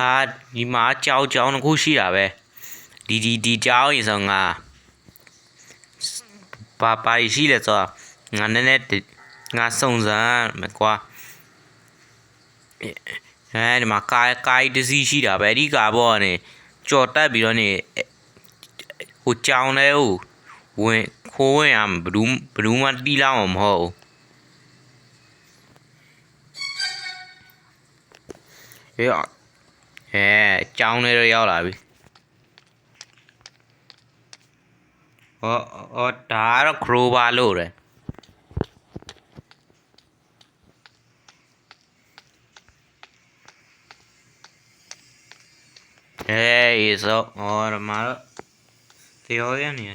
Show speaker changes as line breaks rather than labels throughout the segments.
ဟာဒီမှာကြောက်ကြောင်တစ်ခုရှိတာပဲဒီဒီဒီကြောင်ရေဆိုငါပါပါရှိလဲဆိုတော့ငါနည်းနည်းဒီငါစုံစမ်းမယ်ကွာအဲဒီမှာကားကားတစ်စီးရှိတာပဲအဓိကဘောကနေကြော်တက်ပြီးတော့နေဟိုကြောင်လဲဟိုဝင်ခိုးဝင်အောင်ဘယ်သူဘယ်သူမှတီးလောက်မှာမဟုတ်ဘူးဟေး အဲအကြောင်းလေးတော့ရောက်လာပြီဟောဟောဒါကတော့ခရိုဘာလို့တယ်ဟေးဆိုဟောဒီမှာတော့တရားရနေအဲ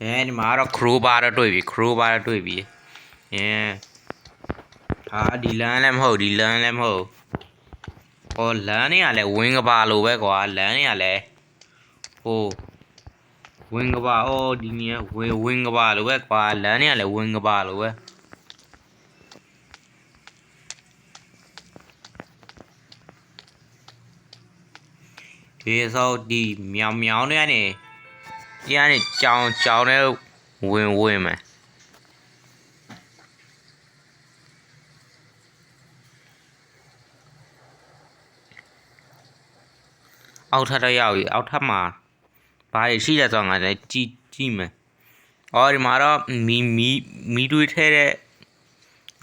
အဲဒီမှာတော့ခရိုဘာတော့တွေ့ပြီခရိုဘာတော့တွေ့ပြီအဲ ဟာဒီလမ်းလည်းမဟုတ်ဒီလမ်းလည်းမဟုတ်ဟောလမ်းတွေကလည်းဝင်းကဘာလိုပဲကွာလမ်းတွေကလည်းဟိုဝင်းကဘာဟောဒီနေဝင်းဝင်းကဘာလိုပဲကွာလမ်းတွေကလည်းဝင်းကဘာလိုပဲဒီဆိုဒီမြောင်မြောင်တွေကနေဒီကနေကြောင်ကြောင်တွေဝင်ဝင်မယ် အောက်ထပ်တော့ရောက်ပြီအောက်ထပ်မှာဘာတွေရှိလဲဆိုတော့ငါလည်းကြည့်ကြည့်မယ်။အော်ဒီမှာတော့မီမီမီတွေထဲတဲ့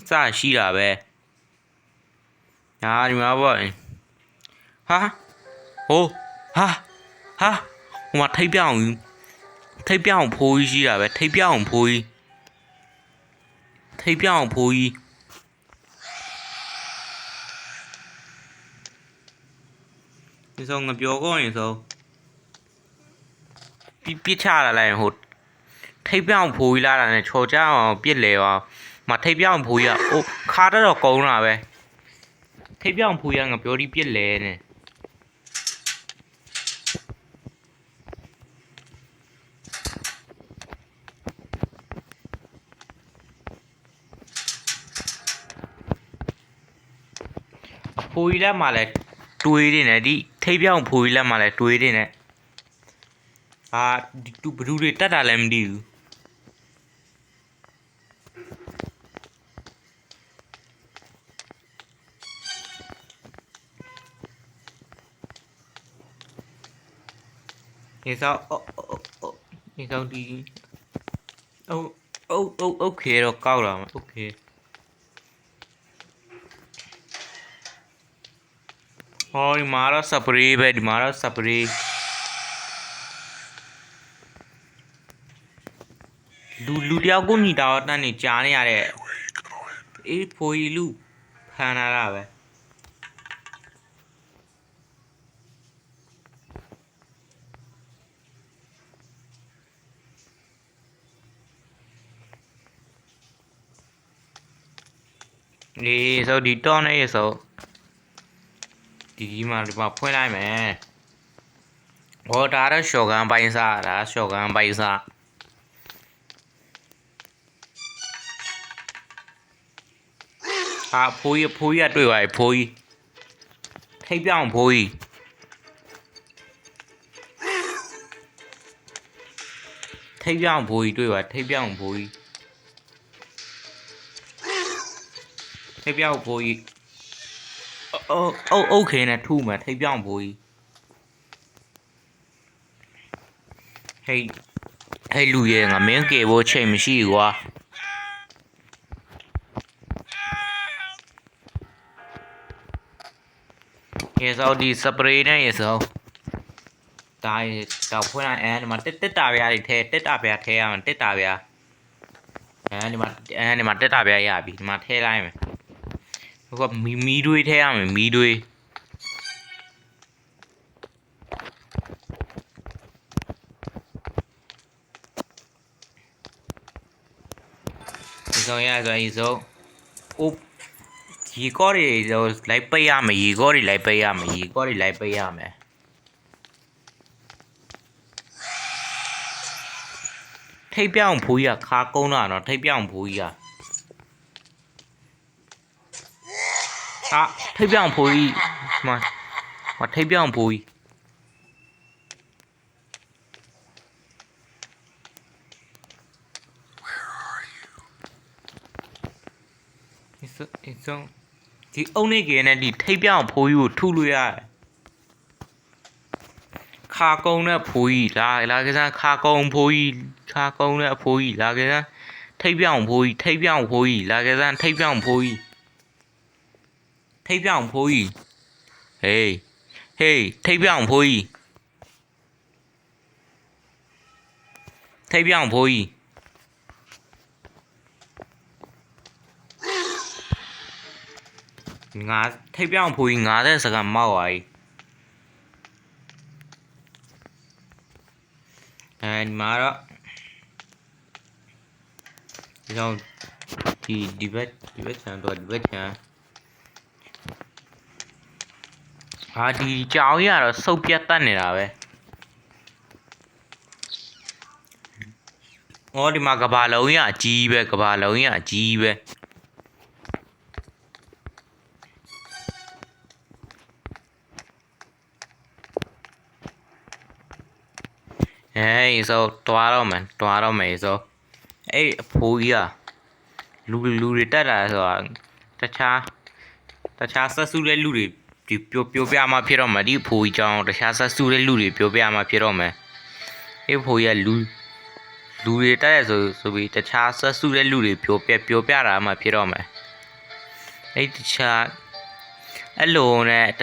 စရှိတာပဲ။ဟာဒီမှာပေါ့။ဟာဟိုဟာဟာဟိုမှာထိပ်ပြောင်းထိပ်ပြောင်းဖိုးကြီးရှိတာပဲထိပ်ပြောင်းဖိုးကြီးထိပ်ပြောင်းဖိုးကြီး ဒီဆုံးငပြောကောရင်ဆုံးပြပြစ်ချလာလိုက်ဟိုထိပ်ပြောင်းဖိုးကြီးလာတာနဲ့ချော်ကြအောင်ပြစ်လေအောင်မထိပ်ပြောင်းဖိုးကြီးကအိုးခါတော့တော့ကုန်းလာပဲထိပ်ပြောင်းဖိုးကြီးကငပြောဒီပြစ်လေနဲ့အဖိုးကြီးလက်မှာလဲတွေးနေတယ်ဒီထိပ်ပြောင်ဖိုးကြီးလက်မှာလဲတွေးနေတယ်အာသူဘဒူးတွေတတ်တာလည်းမသိဘူးနေဆောင်အော်အော်နေဆောင်ဒီအော်အော်အော်โอเคတော့ကောက်တာမှာโอเค တယောက်ကိုညီတာတော့တန်းနေကြားနေရတဲ့အေးဖိုးကြီးလူဖမ်းလာတာပဲဒီဆိုဒီတော့နေဆို ဒီဒီမှာဒီမှာဖွင့်လိုက်မယ်ဟောဒါတော့ရှော့ကန်ပိုင်းစားဒါရှော့ကန်ပိုင်းစားအာဖိုးကြီးဖိုးကြီးကတွေ့ပါပြီဖိုးကြီးထိပ်ပြောင်းဖိုးကြီးထိပ်ပြောင်းဖိုးကြီးတွေ့ပါထိပ်ပြောင်းဖိုးကြီးထိပ်ပြောင်းဖိုးကြီး အုတ်အုတ်အုတ်ခင်းနဲ့ထုမယ်ထိပ်ပြောင်းဘူးကြီးဟေးဟေးလူရဲ့ငါမင်းကေဖို့ချိန်မရှိကွာရေစောဒီစပရေးနဲ့ရေစောဒါတော့ဖွင့်လိုက်အဲဒီမှာတက်တက်တာပြားတွေထဲတက်တာပြားထဲရမယ်တက်တာပြားအဲဒီမှာအဲဒီမှာတက်တာပြားရပြီဒီမှာထဲလိုက်မယ် ဟိုကမီမီတွေထဲရမယ်မီတွေဒီဆောင်ရဆိုရင်ဆိုအိုးရေကောတွေတော့လိုက်ပိတ်ရမယ်ရေကောတွေလိုက်ပိတ်ရမယ်ရေကောတွေလိုက်ပိတ်ရမယ်ထိပ်ပြောင်းဖိုးကြီးကခါကုန်းတာတော့ထိပ်ပြောင်းဖိုးကြီးက အာထိပ်ပြောင်ဖိုးကြီးမမထိပ်ပြောင်ဖိုးကြီးဒီစဒီဆုံးဒီအုံနေကေနဲ့ဒီထိပ်ပြောင်ဖိုးကြီးကိုထုလို့ရတယ်ခါကုန်းနဲ့ဖိုးကြီးလာလာကစားခါကုန်းဖိုးကြီးခါကုန်းနဲ့ဖိုးကြီးလာကစားထိပ်ပြောင်ဖိုးကြီးထိပ်ပြောင်ဖိုးကြီးလာကစားထိပ်ပြောင်ဖိုးကြီး ထိပ်ပြောင်ဖိုးကြီးဟေးဟေးထိပ်ပြောင်ဖိုးကြီးထိပ်ပြောင်ဖိုးကြီးငါထိပ်ပြောင်ဖိုးကြီး90စက္ကန့်မောက်သွားပြီအဲဒီမှာတော့ဒီတော့ဒီဒီဘက်ဒီဘက်ခြံတော့ဒီဘက်ခြံ ဟာဒီကြောင်ကြီးကတော့စုပ်ပြတ်တတ်နေတာပဲ။အော်ဒီမှာကဘာလုံးကြီးအကြီးပဲကဘာလုံးကြီးအကြီးပဲ။ဟေးဆိုတွားတော့မယ်တွားတော့မယ်ဆိုအဲ့အဖိုးကြီးကလူလူတွေတက်တာဆိုတာတခြားတခြားဆက်စုတဲ့လူတွေ ဒီပြောပြောပြမှာဖြစ်တော့မယ်ဒီအဖိုးကြီးကြောင်းတခြားဆက်စုတဲ့လူတွေပြောပြမှာဖြစ်တော့မယ်အဲ့အဖိုးကြီးကလူလူတွေတက်ရဆိုဆိုပြီးတခြားဆက်စုတဲ့လူတွေပြောပြပြောပြတာမှဖြစ်တော့မယ်အဲ့တခြားအဲ့လိုနဲ့တ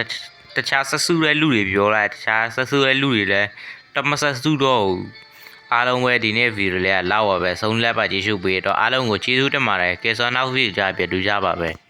တခြားဆက်စုတဲ့လူတွေပြောလိုက်တခြားဆက်စုတဲ့လူတွေလည်းတမဆက်စုတော့ဘူးအားလုံးပဲဒီနေ့ဗီဒီယိုလေးကလောက်ပါပဲဆုံးလက်ပါကြည့်ရှုပေးတော့အားလုံးကိုကျေးဇူးတင်ပါတယ်ကဲဆိုနောက်ဗီဒီယိုကြပြတူကြပါပဲ